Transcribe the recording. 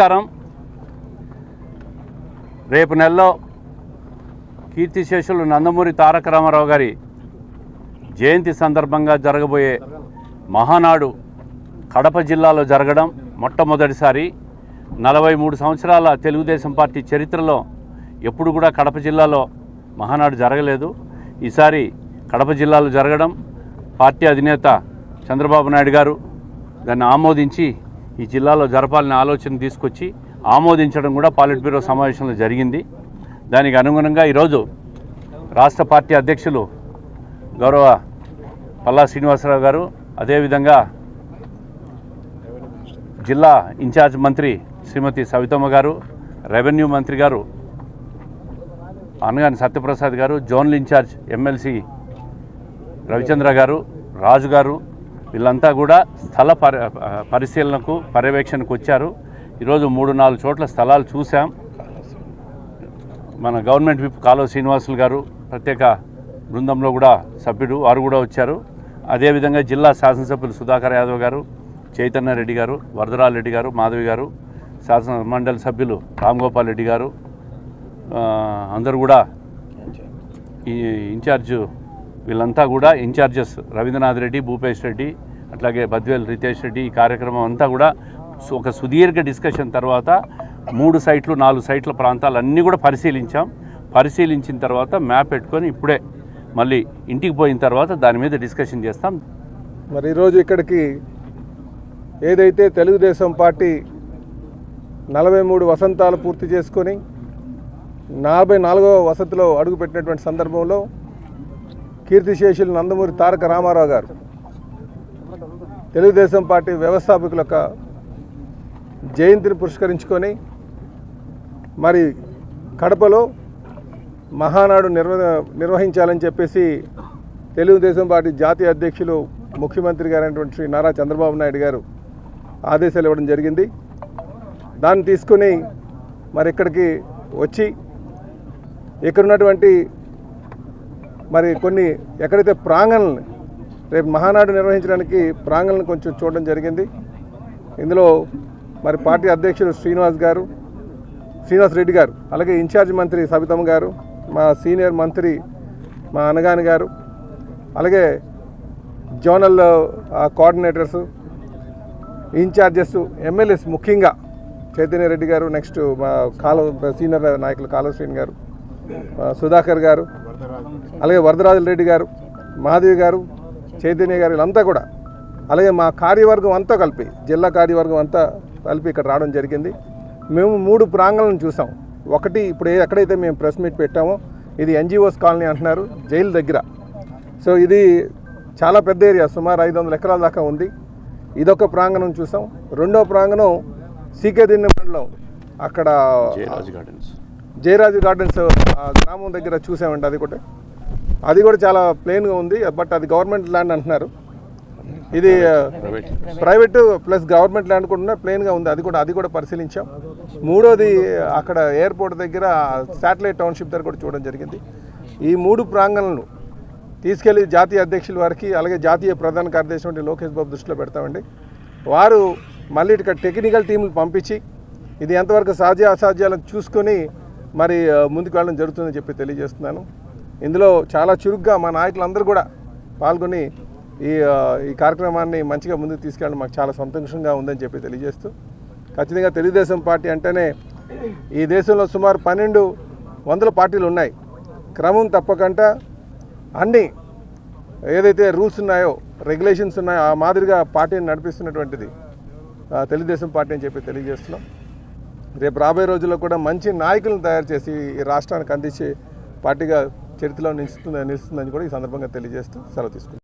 నమస్కారం. రేపు నెలలో కీర్తిశేషులు నందమూరి తారక రామారావు గారి జయంతి సందర్భంగా జరగబోయే మహానాడు కడప జిల్లాలో జరగడం మొట్టమొదటిసారి. నలభై మూడు సంవత్సరాల తెలుగుదేశం పార్టీ చరిత్రలో ఎప్పుడు కూడా కడప జిల్లాలో మహానాడు జరగలేదు. ఈసారి కడప జిల్లాలో జరగడం పార్టీ అధినేత చంద్రబాబు నాయుడు గారు దాన్ని ఆమోదించి ఈ జిల్లాలో జరపాలనే ఆలోచన తీసుకొచ్చి ఆమోదించడం కూడా పాలిట్ బ్యూరో సమావేశంలో జరిగింది. దానికి అనుగుణంగా ఈరోజు రాష్ట్ర పార్టీ అధ్యక్షులు గౌరవ పల్లా శ్రీనివాసరావు గారు అదేవిధంగా జిల్లా ఇన్ఛార్జ్ మంత్రి శ్రీమతి సవితమ్మ గారు రెవెన్యూ మంత్రి గారు అనగాని సత్యప్రసాద్ గారు జోన్ ఇన్ఛార్జ్ ఎమ్మెల్సీ రవిచంద్ర గారు రాజు గారు వీళ్ళంతా కూడా స్థల పరి పరిశీలనకు పర్యవేక్షణకు వచ్చారు. ఈరోజు మూడు నాలుగు చోట్ల స్థలాలు చూసాం మన గవర్నమెంట్ విప్ కాలువ శ్రీనివాసులు గారు ప్రత్యేక బృందంలో కూడా సభ్యుడు వారు కూడా వచ్చారు. అదేవిధంగా జిల్లా శాసనసభ్యులు సుధాకర్ యాదవ్ గారు చైతన్య రెడ్డి గారు వరదరాల్ రెడ్డి గారు మాధవి గారు శాసన మండలి సభ్యులు రామ్ గోపాల్ రెడ్డి గారు అందరూ కూడా ఈ ఇన్ఛార్జ్ వీళ్ళంతా కూడా ఇన్ఛార్జెస్ రవీంద్రనాథ్ రెడ్డి భూపేష్ రెడ్డి అట్లాగే బద్వేల్ రితేష్ రెడ్డి ఈ కార్యక్రమం అంతా కూడా ఒక సుదీర్ఘ డిస్కషన్ తర్వాత మూడు సైట్లు నాలుగు సైట్ల ప్రాంతాలన్నీ కూడా పరిశీలించాం. పరిశీలించిన తర్వాత మ్యాప్ పెట్టుకొని ఇప్పుడే మళ్ళీ ఇంటికి పోయిన తర్వాత దాని మీద డిస్కషన్ చేస్తాం. మరి ఈరోజు ఇక్కడికి ఏదైతే తెలుగుదేశం పార్టీ నలభై మూడు వసంతాలు పూర్తి చేసుకొని నలభై నాలుగవ వసతిలో అడుగుపెట్టినటువంటి సందర్భంలో కీర్తిశేషులు నందమూరి తారక రామారావు గారు. తెలుగుదేశం పార్టీ వ్యవస్థాపకుల యొక్క జయంతిని పురస్కరించుకొని మరి కడపలో మహానాడు నిర్వ నిర్వహించాలని చెప్పేసి తెలుగుదేశం పార్టీ జాతీయ అధ్యక్షులు ముఖ్యమంత్రి గారైనటువంటి శ్రీ నారా చంద్రబాబు నాయుడు గారు ఆదేశాలు ఇవ్వడం జరిగింది. దాన్ని తీసుకొని మరి ఇక్కడికి వచ్చి ఇక్కడ ఉన్నటువంటి మరి కొన్ని ఎక్కడైతే ప్రాంగణల్ని రేపు మహానాడు నిర్వహించడానికి ప్రాంగణలను కొంచెం చూడడం జరిగింది. ఇందులో మరి పార్టీ అధ్యక్షుడు శ్రీనివాస్ గారు శ్రీనివాస్ రెడ్డి గారు అలాగే ఇన్ఛార్జ్ మంత్రి సబితమ్మ గారు మా సీనియర్ మంత్రి మా అనగాని గారు అలాగే జోనల్ కోఆర్డినేటర్స్ ఇన్ఛార్జెస్ ఎమ్మెల్యేస్ ముఖ్యంగా చైతన్య రెడ్డి గారు నెక్స్ట్ మా కాలువ సీనియర్ నాయకులు కాలువ శ్రీని గారు సుధాకర్ గారు అలాగే వరదరాజుల రెడ్డి గారు మాధవి గారు చైతన్య గారు వీళ్ళంతా కూడా. అలాగే మా కార్యవర్గం అంతా కలిపి జిల్లా కార్యవర్గం అంతా కలిపి ఇక్కడ రావడం జరిగింది. మేము మూడు ప్రాంగణలను చూసాం. ఒకటి ఇప్పుడు ఎక్కడైతే మేము ప్రెస్ మీట్ పెట్టామో ఇది ఎన్జిఓస్ కాలనీ అంటున్నారు జైలు దగ్గర. సో ఇది చాలా పెద్ద ఏరియా సుమారు ఐదు వందల ఎకరాల దాకా ఉంది. ఇదొక ప్రాంగణం చూసాం. రెండో ప్రాంగణం సీకే దిన్నె మండలం అక్కడ గార్డెన్స్ జయరాజు గార్డెన్స్ గ్రామం దగ్గర చూసామండి అది కూడా. అది కూడా చాలా ప్లెయిన్గా ఉంది బట్ అది గవర్నమెంట్ ల్యాండ్ అంటున్నారు. ఇది ప్రైవేట్ ప్లస్ గవర్నమెంట్ ల్యాండ్ కూడా ప్లెయిన్గా ఉంది అది కూడా అది కూడా పరిశీలించాం. మూడోది అక్కడ ఎయిర్పోర్ట్ దగ్గర శాటిలైట్ టౌన్షిప్ దగ్గర కూడా చూడడం జరిగింది. ఈ మూడు ప్రాంగణాలను తీసుకెళ్ళి జాతీయ అధ్యక్షుల వారికి అలాగే జాతీయ ప్రధాన కార్యదర్శి వంటి లోకేష్ బాబు దృష్టిలో పెడతామండి. వారు మళ్ళీ ఇక్కడ టెక్నికల్ టీములు పంపించి ఇది ఎంతవరకు సాధ్య అసాధ్యాలను చూసుకొని మరి ముందుకు వెళ్ళడం జరుగుతుందని చెప్పి తెలియజేస్తున్నాను. ఇందులో చాలా చురుగ్గా మా నాయకులందరూ కూడా పాల్గొని ఈ ఈ కార్యక్రమాన్ని మంచిగా ముందుకు తీసుకెళ్ళడం మాకు చాలా సంతోషంగా ఉందని చెప్పి తెలియజేస్తూ ఖచ్చితంగా తెలుగుదేశం పార్టీ అంటేనే ఈ దేశంలో సుమారు పన్నెండు వందల పార్టీలు ఉన్నాయి. క్రమం తప్పకుండా అన్నీ ఏదైతే రూల్స్ ఉన్నాయో రెగ్యులేషన్స్ ఉన్నాయో ఆ మాదిరిగా పార్టీని నడిపిస్తున్నటువంటిది తెలుగుదేశం పార్టీ అని చెప్పి తెలియజేస్తున్నాం. రేపు రాబోయే రోజుల్లో కూడా మంచి నాయకులను తయారు చేసి ఈ రాష్ట్రానికి అందించే పార్టీగా చరిత్రలో నిలుస్తుంది నిలుస్తుందని కూడా ఈ సందర్భంగా తెలియజేస్తూ సెలవు తీసుకుంటాం